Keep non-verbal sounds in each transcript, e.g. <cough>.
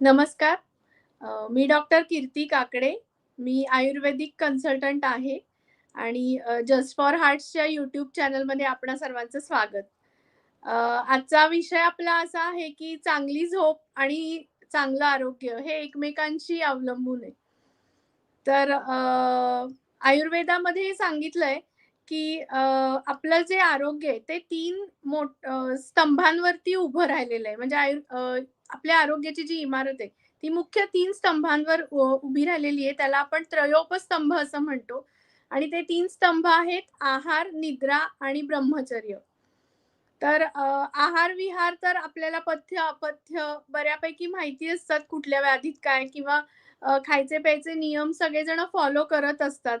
नमस्कार. मी डॉक्टर कीर्ती काकडे. मी आयुर्वेदिक कन्सल्टंट आहे आणि जस्ट फॉर हार्ट्सच्या यूट्यूब चॅनलमध्ये आपणा सर्वांचं स्वागत. आजचा विषय आपला असा आहे, की चांगली झोप आणि चांगलं आरोग्य हे एकमेकांशी अवलंबून आहे. तर आयुर्वेदामध्ये सांगितलंय, की आपलं जे आरोग्य आहे ते तीन मोठ स्तंभांवरती उभं राहिलेलं आहे. म्हणजे आयु आपल्या आरोग्याची जी इमारत आहे, ती मुख्य तीन स्तंभांवर उभी राहिलेली आहे. त्याला आपण त्रयोपस्तंभ असं म्हणतो आणि ते तीन स्तंभ आहेत आहार, निद्रा आणि ब्रह्मचर्य. तर आहार-विहार तर आपल्याला पथ्य-अपथ्य बऱ्यापैकी माहिती असतात, कुठल्या व्याधीत काय किंवा खायचे-प्यायचे नियम सगळेजण फॉलो करत असतात.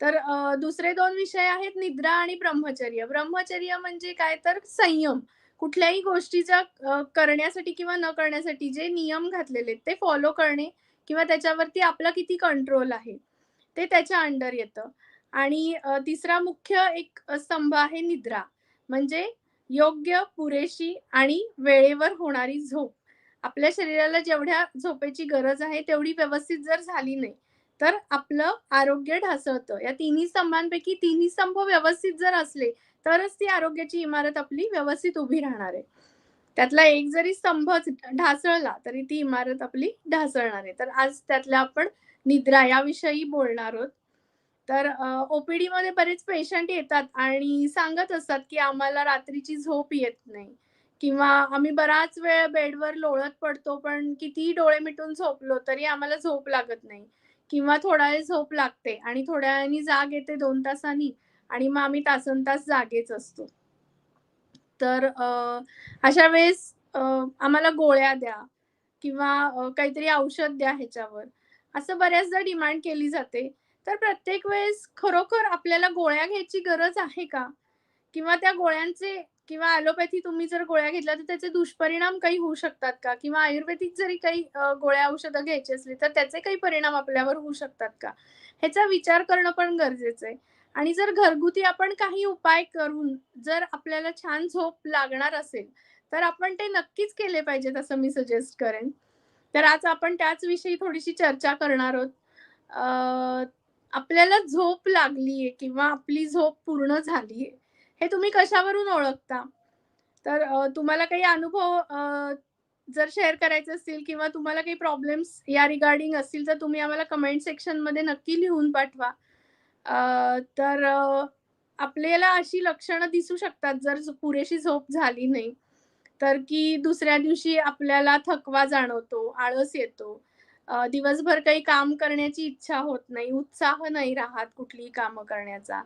तर दुसरे दोन विषय आहेत निद्रा आणि ब्रह्मचर्य. ब्रह्मचर्य म्हणजे काय तर संयम. कुठल्याही गोष्टीचा करण्यासाठी किंवा न करण्यासाठी जे नियम घातलेले ते फॉलो करणे किंवा त्याच्यावरती आपला किती कंट्रोल आहे, ते त्याच्या अंडर येतं. आणि तिसरा मुख्य एक स्तंभ आहे निद्रा. म्हणजे योग्य, पुरेशी आणि वेळेवर होणारी झोप. आपल्या शरीराला जेवढ्या झोपेची गरज आहे, तेवढी व्यवस्थित जर झाली नाही, तर आपलं आरोग्य ढासळतं. या तिन्ही स्तंभांपैकी तिन्ही स्तंभ व्यवस्थित जर असले, तरच ती आरोग्याची इमारत आपली व्यवस्थित उभी राहणार आहे. त्यातला एक जरी स्तंभच ढासळला, तरी ती इमारत आपली ढासळणार आहे. तर आज त्यातल्या आपण निद्रा याविषयी बोलणार आहोत. तर ओपीडी मध्ये बरेच पेशंट येतात आणि सांगत असतात, की आम्हाला रात्रीची झोप येत नाही किंवा आम्ही बराच वेळ बेडवर लोळत पडतो, पण कितीही डोळे मिटून झोपलो, तरी आम्हाला झोप लागत नाही किंवा थोडा वेळ झोप लागते आणि थोड्या वेळाने जाग येते दोन तासांनी आणि मग आम्ही तासनतास जागेच असतो. तर अशा वेळेस आम्हाला गोळ्या द्या किंवा काहीतरी औषध द्या ह्याच्यावर, असं बऱ्याचदा डिमांड केली जाते. तर प्रत्येक वेळेस खरोखर आपल्याला गोळ्या घ्यायची गरज आहे का? किंवा त्या गोळ्यांचे किंवा ॲलोपॅथी तुम्ही जर गोळ्या घेतल्या, तर त्याचे दुष्परिणाम काही होऊ शकतात का? किंवा आयुर्वेदिक जरी काही गोळ्या औषधं घ्यायची असली, तर त्याचे काही परिणाम आपल्यावर होऊ शकतात का? ह्याचा विचार करणं पण गरजेचं आहे. आणि जर घरगुती आपण काही उपाय करून जर आपल्याला छान झोप लागणार असेल, तर आपण ते नक्कीच केले पाहिजेत असं मी सजेस्ट करेन. तर आज आपण त्याच विषयी थोडीशी चर्चा करणार आहोत. आपल्याला झोप लागलीये किंवा आपली झोप पूर्ण झालीये, हे तुम्ही कशावरून ओळखता? तर तुम्हाला काही अनुभव जर शेअर करायचे असतील किंवा तुम्हाला काही प्रॉब्लेम्स या रिगार्डिंग असतील, तर तुम्ही आम्हाला कमेंट सेक्शनमध्ये नक्की लिहून पाठवा. तर आपल्याला अशी लक्षणं दिसू शकतात जर पुरेशी झोप झाली नाही, तर की दुसऱ्या दिवशी आपल्याला थकवा जाणवतो, आळस येतो. दिवसभर काही काम करण्याची इच्छा होत नाही, उत्साह नाही राहत कुठलीही कामं करण्याचा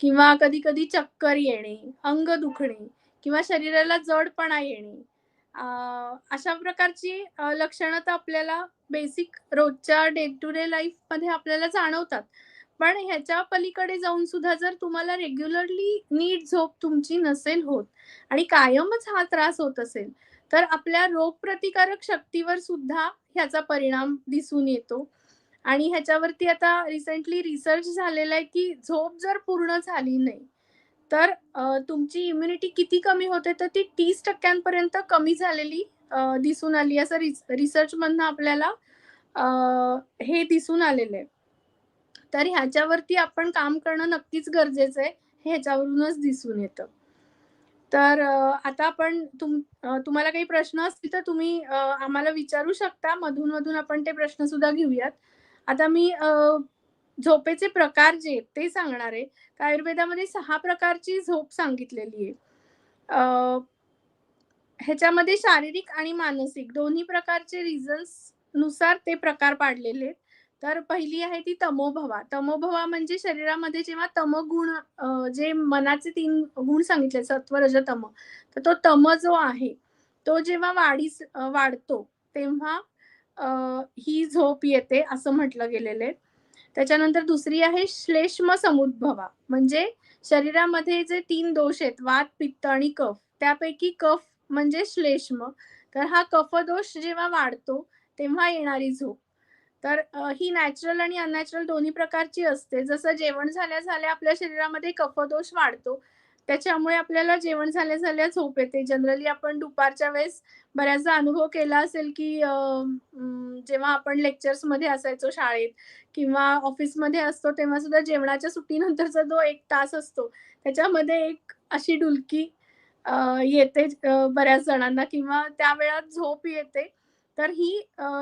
किंवा कधी-कधी चक्कर येणे, अंग दुखणे किंवा शरीराला जडपणा येणे. अशा प्रकारची लक्षणं तर आपल्याला बेसिक रोजच्या डे टू डे लाईफमध्ये आपल्याला जाणवतात. पण ह्याच्या पलीकडे जाऊन सुद्धा जर तुम्हाला रेग्युलरली नीट झोप तुमची नसेल होत आणि कायमच हा त्रास होत असेल, तर आपल्या रोगप्रतिकारक शक्तीवर सुद्धा ह्याचा परिणाम दिसून येतो. आणि ह्याच्यावरती आता रिसेंटली रिसर्च झालेला आहे, की झोप जर पूर्ण झाली नाही, तर तुमची इम्युनिटी किती कमी होते, तर ती तीस टक्क्यांपर्यंत कमी झालेली दिसून आली असं रिस रिसर्चमधनं आपल्याला हे दिसून आलेलं आहे. तर ह्याच्यावरती आपण काम करणं नक्कीच गरजेचं आहे. हे ह्याच्यावरूनच दिसून येतं. तर आता आपण तुम तुम्हाला काही प्रश्न असतील तर तुम्ही आम्हाला विचारू शकता. मधून-मधून आपण ते प्रश्नसुद्धा घेऊयात. आता मी झोपेचे प्रकार जे आहेत ते सांगणार आहे. आयुर्वेदामध्ये सहा प्रकारची झोप सांगितलेली आहे. ह्याच्यामध्ये शारीरिक आणि मानसिक दोन्ही प्रकारचे रिझन्सनुसार ते प्रकार पाडलेले आहेत. तर पहिली आहे ती तमोभवा. तमोभवा म्हणजे शरीरामध्ये जेव्हा तमगुण गुण जे मनाचे तीन गुण सांगितले सत्व, रज, तम. तर तो तम जो आहे, तो जेव्हा वाढीस वाढतो तेव्हा ही झोप येते असं म्हटलं गेलेलं आहे. त्याच्यानंतर दुसरी आहे श्लेष्म समुद्भवा. म्हणजे शरीरामध्ये जे तीन दोष आहेत वात, पित्त आणि कफ. त्यापैकी कफ म्हणजे श्लेष्म. तर हा कफदोष जेव्हा वाढतो तेव्हा येणारी झोप. तर ही नॅचरल आणि अननॅचरल दोन्ही प्रकारची असते. जसं जेवण झाल्या-झाल्या आपल्या शरीरामध्ये कफदोष वाढतो त्याच्यामुळे आपल्याला जेवण झाल्या झाल्या झोप येते. जनरली आपण दुपारच्या वेळेस बऱ्याचदा अनुभव केला असेल, की जेव्हा आपण लेक्चर्समध्ये असायचो शाळेत किंवा ऑफिसमध्ये असतो, तेव्हा सुद्धा जेवणाच्या सुट्टीनंतरचा जो एक तास असतो, त्याच्यामध्ये एक अशी डुलकी येते बऱ्याच जणांना किंवा त्या वेळात झोप येते. तर ही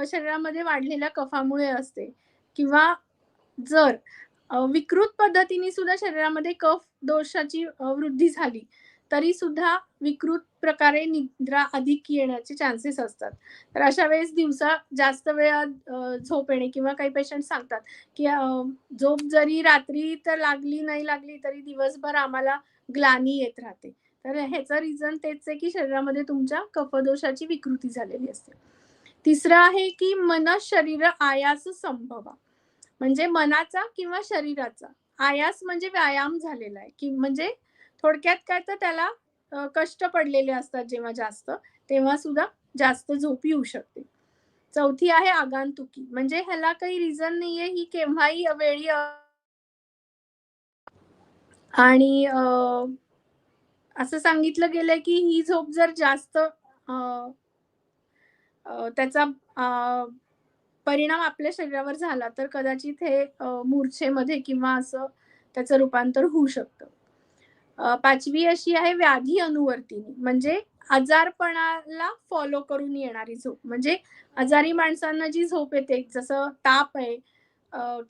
शरीरामध्ये वाढलेल्या कफामुळे असते किंवा जर विकृत पद्धतीने सुद्धा शरीरामध्ये कफ दोषाची वृद्धी झाली, तरी सुद्धा विकृत प्रकारे निद्रा अधिक येण्याचे चान्सेस असतात. तर अशा वेळेस दिवसा जास्त वेळा झोप येणे किंवा काही पेशंट सांगतात, की झोप जरी रात्री तर लागली नाही लागली, तरी दिवसभर आम्हाला ग्लानी येत राहते. तर ह्याचं रिझन तेच आहे, की शरीरामध्ये तुमच्या कफदोषाची विकृती झालेली असते. तिसरं आहे, की मन शरीर आयास संभवा. म्हणजे मनाचा किंवा शरीराचा आयास म्हणजे व्यायाम झालेला आहे, की म्हणजे थोडक्यात काय तर त्याला कष्ट पडलेले असतात जेव्हा जास्त, तेव्हा सुद्धा जास्त झोप येऊ शकते. चौथी आहे आगांतुकी म्हणजे ह्याला काही रिझन नाहीये, ही केव्हाही वेळी आणि असं सांगितलं गेलंय, की ही झोप जर जास्त त्याचा परिणाम आपल्या शरीरावर झाला, तर कदाचित हे मूर्छेमध्ये किंवा असं त्याचं रूपांतर होऊ शकतं. पाचवी अशी आहे व्याधी अनुवर्तिनी म्हणजे आजारपणाला फॉलो करून येणारी झोप. म्हणजे आजारी माणसांना जी झोप येते, जसं ताप आहे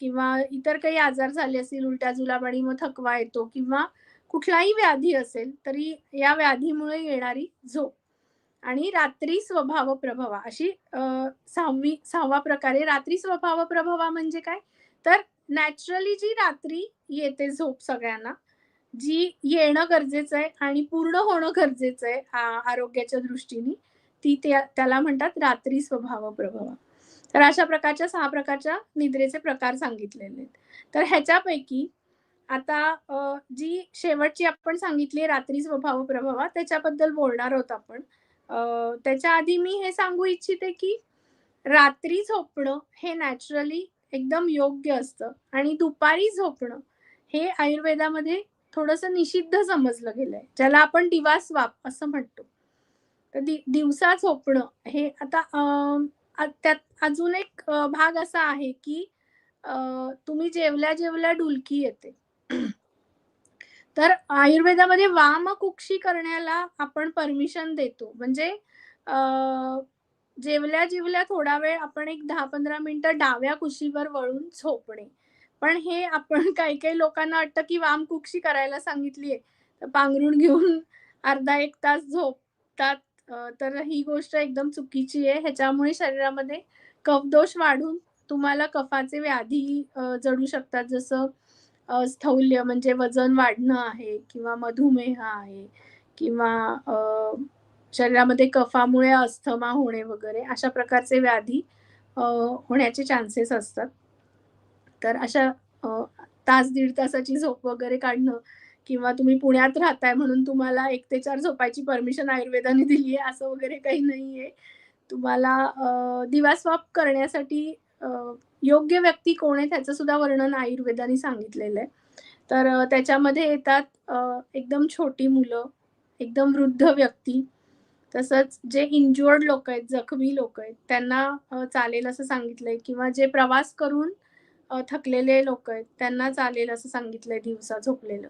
किंवा इतर काही आजार झाले असतील, उलट्या जुलाबाडी मग थकवा येतो किंवा कुठलाही व्याधी असेल, तरी या व्याधीमुळे येणारी झोप. आणि रात्री स्वभाव प्रभवा अशी सहावी सहावा प्रकारे रात्री स्वभाव प्रभवा म्हणजे काय? तर नॅचरली जी रात्री येते झोप सगळ्यांना, जी येणं गरजेचं आहे आणि पूर्ण होणं गरजेचं आहे आरोग्याच्या दृष्टीने, ती त्याला म्हणतात रात्री स्वभाव प्रभवा. तर अशा प्रकारच्या सहा प्रकारच्या निद्रेचे प्रकार सांगितलेले आहेत. तर ह्याच्यापैकी आता जी शेवटची आपण सांगितली रात्री स्वभाव प्रभवा त्याच्याबद्दल बोलणार आहोत आपण. त्याच्या आधी मी हे सांगू इच्छिते, की रात्री झोपणं हे नॅचरली एकदम योग्य असतं आणि दुपारी झोपणं हे आयुर्वेदामध्ये थोडंसं निषिद्ध समजलं गेलंय. ज्याला आपण दिवास्वाप असं म्हणतो. तर दि दिवसा झोपणं हे आता त्यात अजून एक भाग असा आहे, की तुम्ही जेवल्या-जेवल्या डुलकी येते. तर आयुर्वेदामध्ये वाम कुक्षी करण्याला आपण परमिशन देतो. म्हणजे जेवल्या-जेवल्या थोडा वेळ आपण एक 10-15 मिनिटं डाव्या कुशीवर वळून झोपणे. पण हे आपण <laughs> काही-काही लोकांना वाटतं, की वाम कुक्षी करायला सांगितली आहे, तर घेऊन अर्धा एक तास झोपतात. तर ही गोष्ट एकदम चुकीची आहे. ह्याच्यामुळे शरीरामध्ये कफदोष वाढून तुम्हाला कफाचे व्याधी जडू शकतात. जसं स्थौल्य म्हणजे वजन वाढणं आहे किंवा मधुमेह आहे किंवा शरीरामध्ये कफामुळे अस्थमा होणे वगैरे अशा प्रकारचे व्याधी होण्याचे चान्सेस असतात. तर अशा तास दीड तासाची झोप वगैरे काढणं किंवा तुम्ही पुण्यात राहताय म्हणून तुम्हाला एक ते चार झोपायची परमिशन आयुर्वेदाने दिली आहे असं वगैरे काही नाहीये. तुम्हाला अ, दिवास्वाप करण्यासाठी योग्य व्यक्ती कोण आहे त्याचं सुद्धा वर्णन आयुर्वेदाने सांगितलेलं आहे. तर त्याच्यामध्ये येतात एकदम छोटी मुलं, एकदम वृद्ध व्यक्ती, तसंच जे इंज्युअर्ड लोक आहेत, जखमी लोक आहेत, त्यांना चालेल असं सांगितलंय किंवा जे प्रवास करून थकलेले लोक आहेत, त्यांना चालेल असं सांगितलंय दिवसा झोपलेलं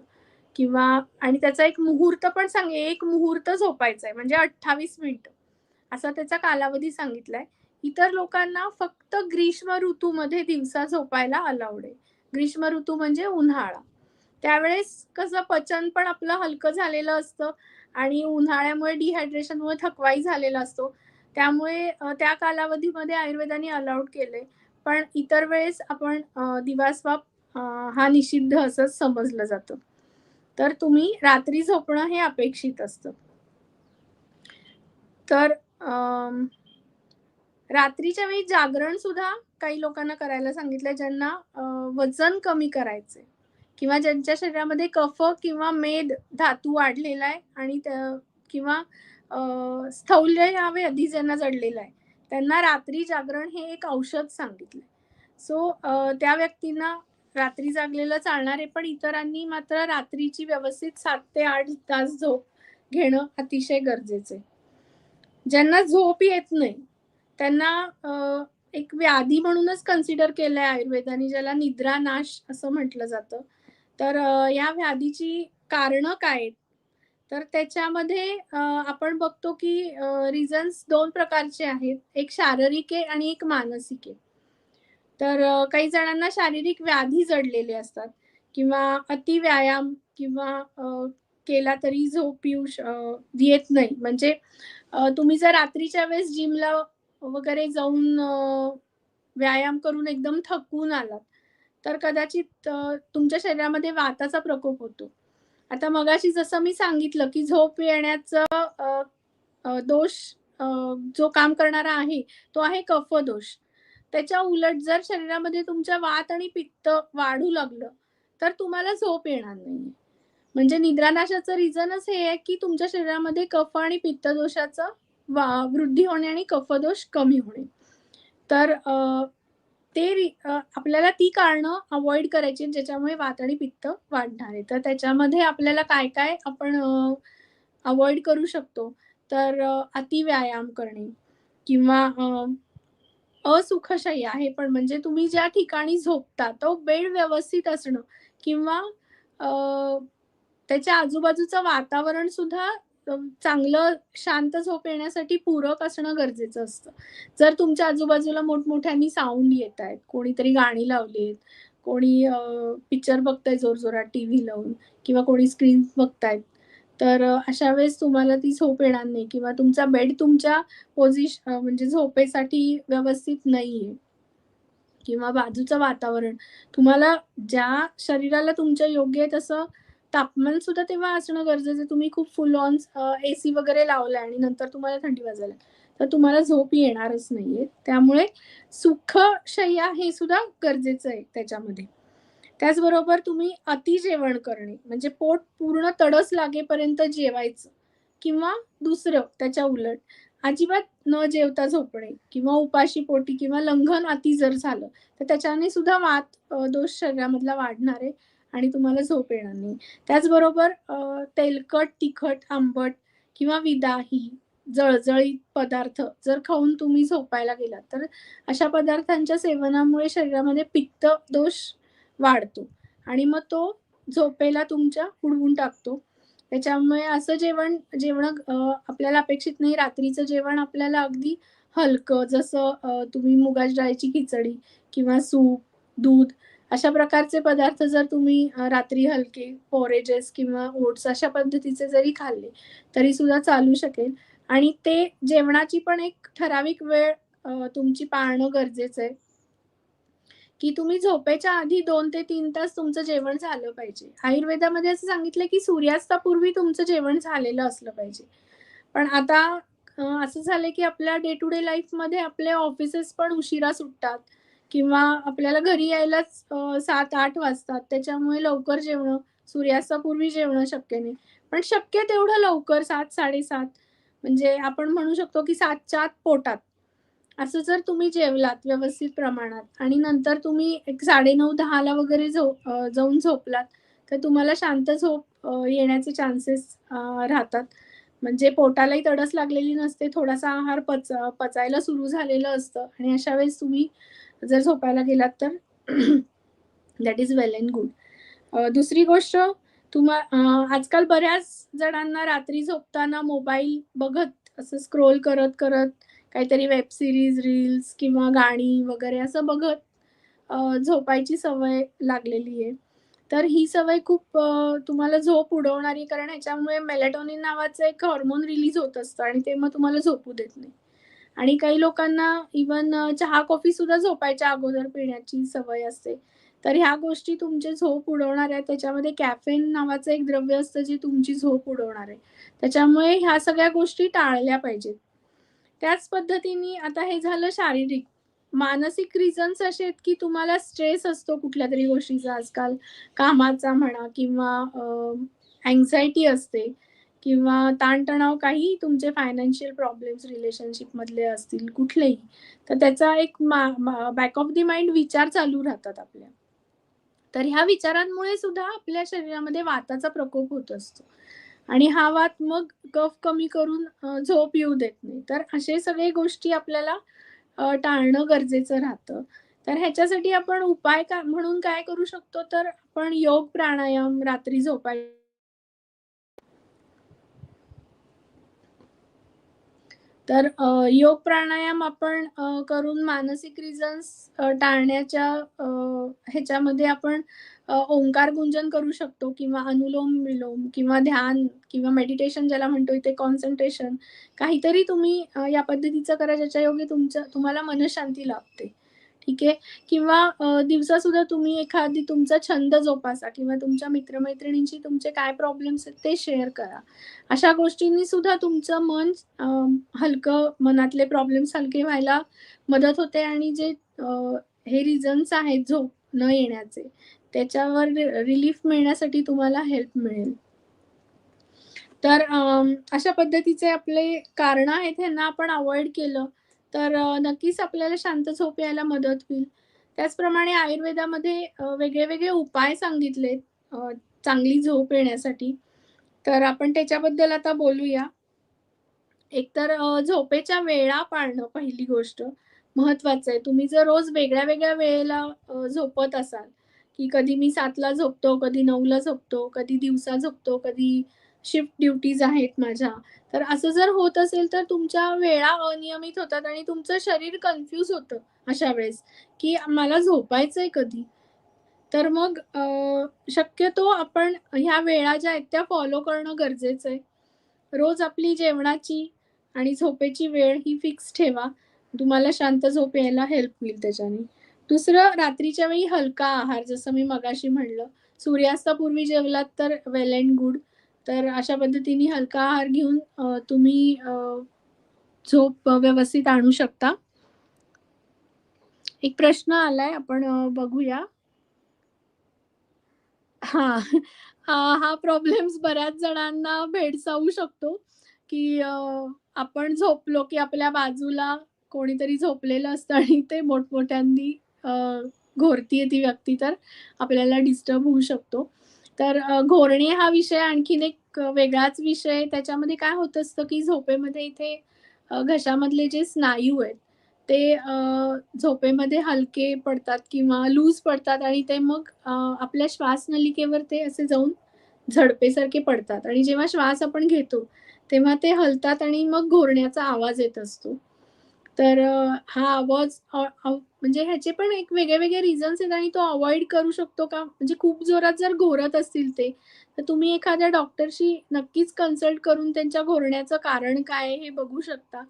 किंवा आणि त्याचा एक मुहूर्त पण सांग एक मुहूर्त झोपायचा आहे म्हणजे अठ्ठावीस मिनिट असा त्याचा कालावधी सांगितलाय. इतर लोकांना फक्त ग्रीष्म ऋतूमध्ये दिवसा झोपायला अलाउड आहे. ग्रीष्म ऋतू म्हणजे उन्हाळा. त्यावेळेस कसं पचन पण आपलं हलकं झालेलं असतं आणि उन्हाळ्यामुळे डिहायड्रेशनमुळे थकवाई झालेला असतो. त्यामुळे त्या कालावधीमध्ये आयुर्वेदाने अलाउड केले पण इतर वेळेस आपण दिवासवाप हा निषिद्ध असंच समजलं जातं. तर तुम्ही रात्री झोपणं हे अपेक्षित असतं. तर अं, रात्रीच्या वेळी जागरण सुद्धा काही लोकांना करायला सांगितलंय ज्यांना वजन कमी करायचंय किंवा ज्यांच्या शरीरामध्ये कफ किंवा मेद धातू वाढलेला आहे आणि किंवा स्थौल्य या व्याधी ज्यांना जडलेला आहे, त्यांना रात्री जागरण हे एक औषध सांगितलंय. सो त्या व्यक्तींना रात्री जागलेलं चालणार आहे पण इतरांनी मात्र रात्रीची व्यवस्थित सात ते आठ तास झोप घेणं अतिशय गरजेचं आहे ज्यांना झोप येत नाही त्यांना एक व्याधी म्हणूनच कन्सिडर केलंय आयुर्वेदाने ज्याला निद्रा नाश असं म्हटलं जातं. तर या व्याधीची कारण काय तर त्याच्यामध्ये आपण बघतो की रिझन्स दोन प्रकारचे आहेत. एक शारीरिक आहे आणि एक मानसिक आहे. तर काही जणांना शारीरिक व्याधी जडलेले असतात किंवा अति व्यायाम किंवा केला तरी झोप येऊ येत नाही. म्हणजे तुम्ही जर रात्रीच्या वेळेस जिमला वगैरे जाऊन व्यायाम करून एकदम थकून आलात. तर कदाचित तुमच्या शरीरामध्ये वाताचा प्रकोप होतो. आता मगाशी जसं मी सांगितलं की झोप येण्याचं दोष जो काम करणारा आहे तो आहे कफ दोष. त्याच्या उलट जर शरीरामध्ये तुमच्या वात आणि पित्त वाढू लागलं तर तुम्हाला झोप येणार नाही म्हणजे निद्रानाशाचं रिझनच हे आहे की तुमच्या शरीरामध्ये कफ आणि पित्त दोषाचं वा वृद्धी होणे आणि कफदोष कमी होणे. तर ते आपल्याला ती कारणं अवॉइड करायची ज्याच्यामुळे वात आणि पित्त वाढणार आहे. तर त्याच्यामध्ये आपल्याला काय काय आपण अवॉइड करू शकतो? तर अति व्यायाम करणे किंवा असुखशय्या आहे पण म्हणजे तुम्ही ज्या ठिकाणी झोपता तो बेड व्यवस्थित असणं किंवा त्याच्या आजूबाजूचं वातावरण सुद्धा चांगलं शांत झोप येण्यासाठी पूरक असणं गरजेचं असतं. जर तुमच्या आजूबाजूला मोठमोठ्यांनी साऊंड येत आहेत कोणीतरी गाणी लावली कोणी पिक्चर बघताय जोर जोरात टीव्ही लावून किंवा कोणी स्क्रीन बघतायत तर अशा वेळेस तुम्हाला ती झोप येणार नाही किंवा तुमचा बेड तुमच्या पोझिशन म्हणजे झोपेसाठी व्यवस्थित नाहीये. किंवा बाजूचं वातावरण. तुम्हाला ज्या शरीराला तुमच्या योग्य आहे तसं तापमान सुद्धा तेव्हा असणं गरजेचं तुम्ही खूप फुल ऑन एसी वगैरे लावलाय आणि नंतर तुम्हाला थंडी वाजायला तर तुम्हाला झोप येणारच नाहीये. त्यामुळे सुखशय्या हे सुद्धा गरजेचं आहे त्याच्यामध्ये. त्याचबरोबर तुम्ही अति जेवण करणे म्हणजे पोट पूर्ण तडस लागेपर्यंत जेवायचं किंवा दुसरं त्याच्या उलट अजिबात न जेवता झोपणे किंवा उपाशी पोटी किंवा लंघन अति जर झालं तर त्याच्याने सुद्धा वात दोष शरीरामधला वाढणार आहे. आणि तुम्हाला झोप येणार नाही. त्याचबरोबर तेलकट तिखट आंबट किंवा विदाही जळजळीत पदार्थ जर खाऊन तुम्ही झोपायला गेलात तर अशा पदार्थांच्या सेवनामुळे शरीरामध्ये पित्त दोष वाढतो आणि मग तो झोपेला तुमच्या उडवून टाकतो. त्याच्यामुळे असं जेवण जेवण आपल्याला अपेक्षित नाही. रात्रीचं जेवण आपल्याला अगदी हलकं जसं तुम्ही मुगाच डाळीची खिचडी किंवा सूप दूध अशा प्रकारचे पदार्थ जर तुम्ही रात्री हलके पोरेजेस किंवा ओट्स अशा पद्धतीचे जरी खाल्ले तरी सुद्धा चालू शकेल. आणि ते जेवणाची पण एक ठराविक वेळ तुमची पाळणं गरजेचं आहे. की तुम्ही झोपेच्या आधी दोन ते तीन तास तुमचं जेवण झालं पाहिजे. आयुर्वेदामध्ये असं सांगितलं की सूर्यास्तापूर्वी तुमचं जेवण झालेलं असलं पाहिजे. पण आता असं झालं की आपल्या डे टू डे लाईफमध्ये आपले ऑफिसेस पण उशिरा सुटतात. किंवा आपल्याला घरी यायलाच सात आठ वाजतात. त्याच्यामुळे लवकर जेवणं सूर्यास्तापूर्वी जेवणं शक्य नाही. पण शक्य तेवढं लवकर सात साडेसात. म्हणजे आपण म्हणू शकतो की सातच्या आत पोटात. असं जर तुम्ही जेवलात व्यवस्थित प्रमाणात आणि नंतर तुम्ही एक साडे नऊ दहाला वगैरे जाऊन झोपलात तर तुम्हाला शांत झोप येण्याचे चान्सेस राहतात. म्हणजे पोटालाही तडस लागलेली नसते थोडासा आहार पच पचायला सुरू झालेलं असतं. आणि अशा वेळेस तुम्ही जर झोपायला गेलात तर that is well and good दुसरी गोष्ट तुम्हा आजकाल बऱ्याच जणांना रात्री झोपताना मोबाईल बघत असं स्क्रोल करत करत काहीतरी वेब सिरीज रील्स किंवा गाणी वगैरे असं बघत झोपायची सवय लागलेली आहे. तर ही सवय खूप तुम्हाला झोप उडवणारी कारण ह्याच्यामुळे मेलेटॉनिन नावाचं एक हॉर्मोन रिलीज होत असतं आणि ते मग तुम्हाला झोपू देत नाही. आणि काही लोकांना इवन चहा कॉफी सुद्धा झोपायच्या अगोदर पिण्याची सवय असते. तर ह्या गोष्टी तुमचे झोप उडवणार आहे त्याच्यामध्ये कॅफेन नावाचं एक द्रव्य असतं जे तुमची झोप उडवणार आहे. त्याच्यामुळे ह्या सगळ्या गोष्टी टाळल्या पाहिजेत. त्याच पद्धतीने आता हे झालं शारीरिक. मानसिक रिझन्स असे आहेत की तुम्हाला स्ट्रेस असतो कुठल्या तरी गोष्टीचा आजकाल. कामाचा म्हणा किंवा अँझायटी असते किंवा ताणतणाव काही तुमचे फायनान्शियल प्रॉब्लेम्स रिलेशनशिप मधले असतील कुठलेही तर त्याचा एक बॅक ऑफ दी माइंड विचार चालू राहतात आपल्या. तर ह्या विचारांमुळे सुद्धा आपल्या शरीरामध्ये वाताचा प्रकोप होत असतो. आणि हा वात मग कफ कमी करून झोप येऊ देत नाही. तर असे सगळे गोष्टी आपल्याला टाळणं गरजेचं राहतं. तर ह्याच्यासाठी आपण उपाय का म्हणून काय करू शकतो तर आपण योग, प्राणायाम रात्री झोपाय तर योग प्राणायाम आपण करून मानसिक रिझन्स टाळण्याच्या ह्याच्यामध्ये आपण ओंकार गुंजन करू शकतो किंवा अनुलोम-विलोम किंवा ध्यान किंवा मेडिटेशन ज्याला म्हणतो इथे कॉन्सन्ट्रेशन काहीतरी तुम्ही या पद्धतीचं करा ज्याच्या योग्य तुमचं तुम्हाला मनःशांती लाभते. ठीक आहे. किंवा दिवसा दिवसासुद्धा तुम्ही एखादी तुमचा छंद जोपासा किंवा तुमच्या मित्रमैत्रिणींशी तुमचे काय प्रॉब्लेम्स आहेत ते शेअर करा. अशा गोष्टींनी सुद्धा तुमचं मन हलकं मनातले प्रॉब्लेम्स हलके व्हायला मदत होते आणि जे हे रिझन्स आहेत झोप न येण्याचे, त्याच्यावर रिलीफ मिळण्यासाठी तुम्हाला हेल्प मिळेल. तर अशा पद्धतीचे आपले कारण आहेत ह्यांना आपण अवॉइड केलं, तर नक्कीच आपल्याला शांत झोप यायला मदत होईल. त्याचप्रमाणे आयुर्वेदामध्ये वेगळे-वेगळे उपाय सांगितलेत चांगली झोप येण्यासाठी. तर आपण त्याच्याबद्दल आता बोलूया. एकतर झोपेच्या वेळा पाळणं पहिली गोष्ट महत्वाचं आहे. तुम्ही जर रोज वेगळ्या-वेगळ्या वेळेला झोपत असाल, की कधी मी सातला झोपतो, कधी नऊला झोपतो, कधी दिवसा झोपतो, कधी शिफ्ट ड्युटीज आहेत माझ्या. तर असं जर होत असेल तर तुमच्या वेळा अनियमित होतात आणि तुमचं शरीर कन्फ्यूज होतं अशा वेळेस, की मला झोपायचंय कधी? तर मग शक्यतो आपण ह्या वेळा ज्या आहेत त्या फॉलो करणं गरजेचं आहे. रोज आपली जेवणाची आणि झोपेची वेळ ही फिक्स ठेवा. तुम्हाला शांत झोप यायला हेल्प होईल त्याच्याने. दुसरं रात्रीच्या वेळी हलका आहार जसं मी मगाशी म्हणलं. सूर्यास्तापूर्वी जेवलात तर वेल अँड गुड. तर अशा पद्धतीने हलका आहार घेऊन तुम्ही झोप व्यवस्थित आणू शकता. एक प्रश्न आलाय आपण बघूया. हा हा प्रॉब्लेम्स बऱ्याच जणांना भेडसावू शकतो, की आपण झोपलो, की आपल्या बाजूला कोणीतरी झोपलेलं असतं आणि ते मोठमोठ्यांनी घोरतीये ती व्यक्ती तर आपल्याला डिस्टर्ब होऊ शकतो. तर घोरणे हा विषय आणखीन एक वेगळाच विषय त्याच्यामध्ये काय होत असतं, की झोपेमध्ये इथे घशामधले जे स्नायू आहेत, ते झोपेमध्ये हलके पडतात किंवा लूज पडतात आणि ते मग आपल्या श्वासनलिकेवर ते असे जाऊन झडपेसारखे पडतात आणि जेव्हा श्वास आपण घेतो, तेव्हा ते हलतात आणि मग घोरण्याचा आवाज येत असतो. तर हा आवाज म्हणजे ह्याचे पण एक वेगळे-वेगळे रिझन्स आहेत आणि तो अवॉइड करू शकतो का? म्हणजे खूप जोरात जर घोरत असतील ते, तर तुम्ही एखाद्या डॉक्टरशी नक्कीच कन्सल्ट करून त्यांच्या घोरण्याचं कारण काय हे बघू शकता.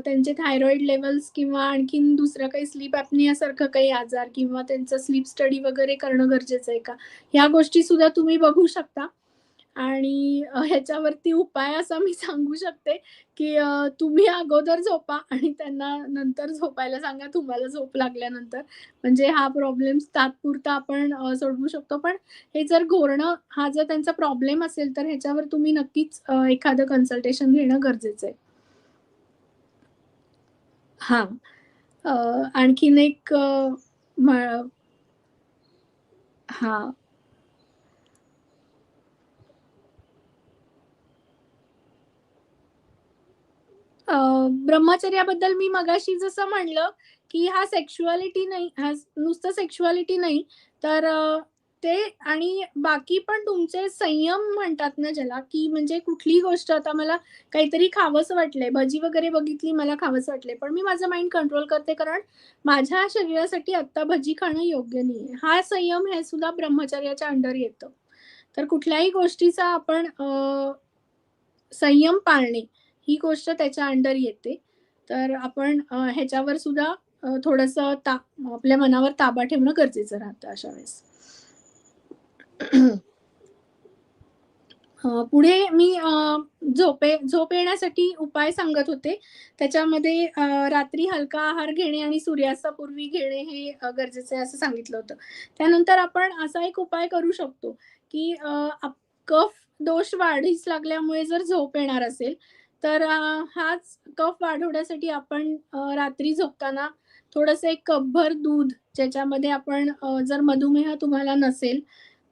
त्यांचे थायरॉइड लेवल्स किंवा आणखीन दुसरं काही स्लीप ॲपनियासारखं काही आजार किंवा त्यांचं स्लीप स्टडी वगैरे करणं गरजेचं आहे का? ह्या गोष्टीसुद्धा तुम्ही बघू शकता. आणि ह्याच्यावरती उपाय असा मी सांगू शकते, की तुम्ही अगोदर झोपा आणि त्यांना नंतर झोपायला सांगा तुम्हाला झोप लागल्यानंतर. म्हणजे हा प्रॉब्लेम तात्पुरता आपण सोडवू शकतो. पण हे जर घोरणं हा जर त्यांचा प्रॉब्लेम असेल, तर ह्याच्यावर तुम्ही नक्कीच एखादं कन्सल्टेशन घेणं गरजेचं आहे. हा आणखीन एक हा ब्रह्मचर्याबद्दल मी मगाशी जसं म्हणलं, की हा सेक्शुअलिटी नाही, हा नुसतं सेक्शुअलिटी नाही, तर ते आणि बाकी पण तुमचे संयम म्हणतात ना ज्याला, की म्हणजे कुठलीही गोष्ट आता मला काहीतरी खावंसं वाटलंय, भजी वगैरे बघितली, मला खावंसं वाटलंय, पण मी माझं माइंड कंट्रोल करते, कारण माझ्या शरीरासाठी आत्ता भजी खाणं योग्य नाहीये. हा संयम हे सुद्धा ब्रह्मचर्याच्या अंडर येतं. तर कुठल्याही गोष्टीचा आपण संयम पाळणे ही गोष्ट त्याच्या अंडर येते. तर आपण ह्याच्यावर सुद्धा थोडस ता आपल्या मनावर ताबा ठेवणं गरजेचं राहतं अशा वेळेस. पुढे मी झोपे झोप येण्यासाठी उपाय सांगत होते. त्याच्यामध्ये रात्री हलका आहार घेणे आणि सूर्यास्तापूर्वी घेणे हे गरजेचं आहे असं सांगितलं होतं. त्यानंतर आपण असा एक उपाय करू शकतो, की आप कफ दोष वाढीस लागल्यामुळे जर झोप येणार असेल, तर हाच कफ वाढवण्यासाठी आपण रात्री झोपताना थोडंसं एक कपभर दूध ज्याच्यामध्ये आपण जर मधुमेह तुम्हाला नसेल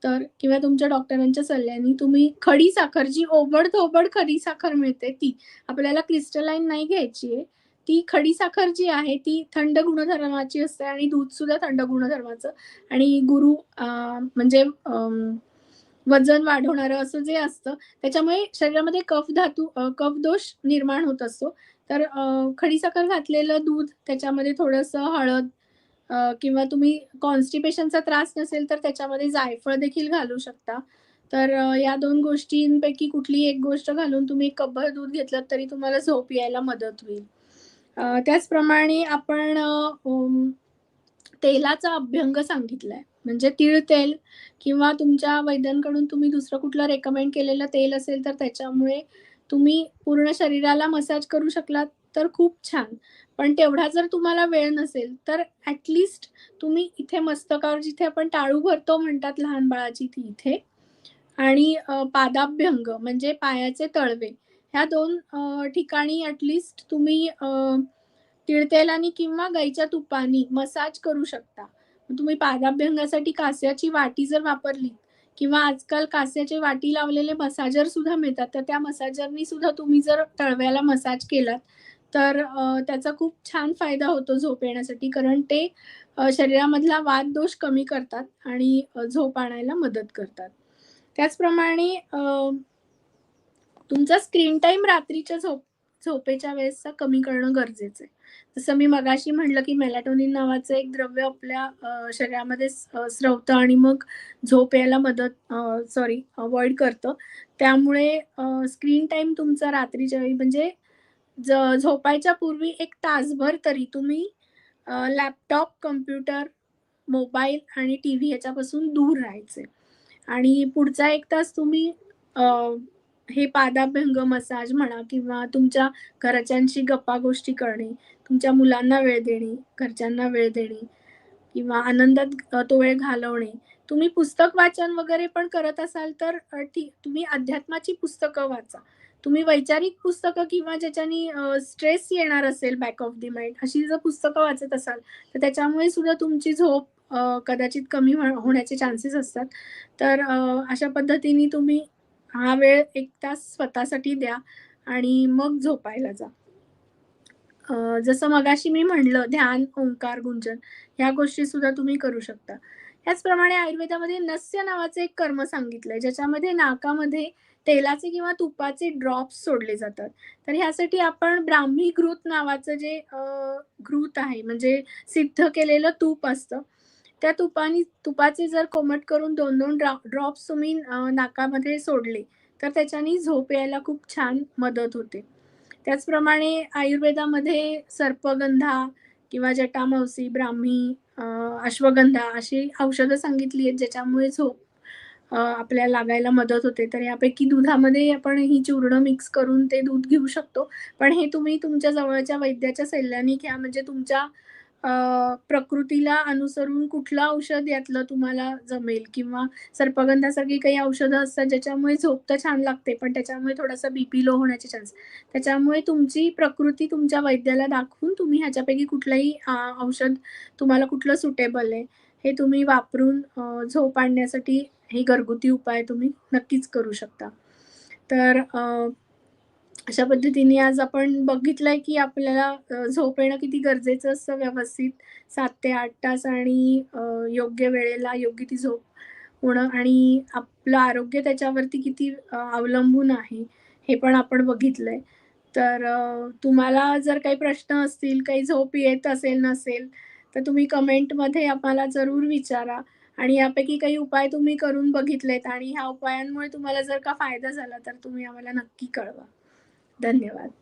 तर किंवा तुमच्या डॉक्टरांच्या सल्ल्याने तुम्ही खडी साखर जी ओबड-धोबड खडी साखर मिळते ती. आपल्याला क्रिस्टलाईन नाही घ्यायची आहे. ती खडी साखर जी आहे ती थंड गुणधर्माची असते आणि दूध सुद्धा थंड गुणधर्माचं आणि गुरु म्हणजे वजन वाढवणारं असं जे असतं त्याच्यामुळे शरीरामध्ये कफ धातू कफ दोष निर्माण होत असतो. तर खडीसाखर घातलेलं दूध त्याच्यामध्ये थोडंसं हळद किंवा तुम्ही कॉन्स्टिपेशनचा त्रास नसेल तर त्याच्यामध्ये जायफळ देखील घालू शकता. तर या दोन गोष्टींपैकी कुठली एक गोष्ट घालून तुम्ही कब्बर दूध घेतलं तरी तुम्हाला झोप यायला मदत होईल. त्याचप्रमाणे आपण तेलाचा अभ्यंग सांगितलाय. म्हणजे तीळ तेल किंवा तुमच्या वैद्यांकडून तुम्ही दुसरं कुठलं रेकमेंड केलेलं तेल असेल तर त्याच्यामुळे तुम्ही पूर्ण शरीराला मसाज करू शकलात तर खूप छान. पण तेवढा जर तुम्हाला वेळ नसेल तर ॲटलिस्ट तुम्ही इथे मस्तकावर जिथे आपण टाळू भरतो म्हणतात लहान बाळाची ती इथे आणि पादाभ्यंग म्हणजे पायाचे तळवे ह्या दोन ठिकाणी ॲटलिस्ट तुम्ही तिळतेलानी किंवा गाईच्या तुपानी मसाज करू शकता. तुम्ही पादाभ्यंगासाठी कास्याची वाटी जर वापरली किंवा आजकाल कास्याचे वाटी लावलेले मसाजर सुद्धा मिळतात. तर त्या मसाजरनी सुद्धा तुम्ही जर तळव्याला मसाज केलात तर त्याचा खूप छान फायदा होतो झोप येण्यासाठी. कारण ते शरीरामधला वाद दोष कमी करतात आणि झोप आणायला मदत करतात. त्याचप्रमाणे तुमचा स्क्रीन टाईम रात्रीच्या झोप झोपेच्या वेळेसचा कमी करणं गरजेचं आहे. जसं मी मगाशी म्हटलं, की मेलाटोनिन नावाचं एक द्रव्य आपल्या शरीरामध्ये स्रवतं आणि मग झोप यायला मदत सॉरी अवॉइड करतं. त्यामुळे स्क्रीन टाईम तुमचा रात्रीच्या वेळी म्हणजे ज झोपायच्या पूर्वी एक तासभर तरी तुम्ही लॅपटॉप, कम्प्युटर मोबाईल आणि टी व्ही ह्याच्यापासून दूर राहायचे आणि पुढचा एक तास तुम्ही हे पादाभ्यंग मसाज म्हणा किंवा तुमच्या घरच्यांशी गप्पा-गोष्टी करणे, तुमच्या मुलांना वेळ देणे, घरच्यांना वेळ देणे किंवा आनंदात तो वेळ घालवणे. तुम्ही पुस्तक वाचन वगैरे पण करत असाल तर ठीक तुम्ही अध्यात्माची पुस्तकं वाचा. तुम्ही वैचारिक पुस्तकं किंवा ज्याच्यानी स्ट्रेस येणार असेल बॅक ऑफ दी माइंड अशी जर पुस्तकं वाचत असाल तर त्याच्यामुळे सुद्धा तुमची झोप कदाचित कमी होण्याचे चान्सेस असतात. तर अशा पद्धतीने तुम्ही हा वेळ एक तास स्वतःसाठी द्या आणि मग झोपायला जा. जसं मगाशी मी म्हणलं ध्यान, ओंकार, गुंजन ह्या गोष्टी सुद्धा तुम्ही करू शकता. त्याचप्रमाणे आयुर्वेदामध्ये नस्य नावाचं एक कर्म सांगितलंय, ज्याच्यामध्ये नाकामध्ये तेलाचे किंवा तुपाचे ड्रॉप्स सोडले जातात. तर ह्यासाठी आपण ब्राह्मी घृत नावाचं जे घृत आहे म्हणजे सिद्ध केलेलं तूप असतं. त्या तुपानी तुपाचे जर कोमट करून दोन दोन ड्रॉप्स तुम्ही नाकामध्ये सोडले, तर त्याच्याने झोप यायला खूप छान मदत होते. त्याचप्रमाणे आयुर्वेदामध्ये सर्पगंधा किंवा जटामावसी ब्राह्मी, अश्वगंधा अशी औषधं सांगितली आहेत, ज्याच्यामुळे झोप आपल्याला लागायला मदत होते. तर यापैकी दुधामध्ये आपण ही चूर्ण मिक्स करून ते दूध घेऊ शकतो. पण हे तुम्ही तुमच्या जवळच्या वैद्याच्या सल्ल्याने घ्या. म्हणजे तुमच्या प्रकृतीला अनुसरून कुठलं औषध यातलं तुम्हाला जमेल किंवा सर्पगंधासारखी काही औषधं असतात, ज्याच्यामुळे झोप तर छान लागते, पण त्याच्यामुळे थोडासा बीपी लो होण्याचे चान्स. त्याच्यामुळे तुमची प्रकृती तुमच्या वैद्याला दाखवून तुम्ही ह्याच्यापैकी कुठलंही औषध तुम्हाला कुठलं सुटेबल आहे, हे तुम्ही वापरून झोप आणण्यासाठी हे घरगुती उपाय तुम्ही नक्कीच करू शकता. तर अशा पद्धतीने आज आपण बघितलंय, की आपल्याला झोप येणं किती गरजेचं असतं व्यवस्थित सात ते आठ तास आणि योग्य वेळेला योग्य ती झोप होणं आणि आपलं आरोग्य त्याच्यावरती किती अवलंबून आहे, हे पण आपण बघितलंय. तर तुम्हाला जर काही प्रश्न असतील, काही झोप येत असेल, नसेल, तर तुम्ही कमेंटमध्ये आम्हाला जरूर विचारा आणि यापैकी काही उपाय तुम्ही करून बघितलेत आणि ह्या उपायांमुळे तुम्हाला जर का फायदा झाला, तर तुम्ही आम्हाला नक्की कळवा. धन्यवाद.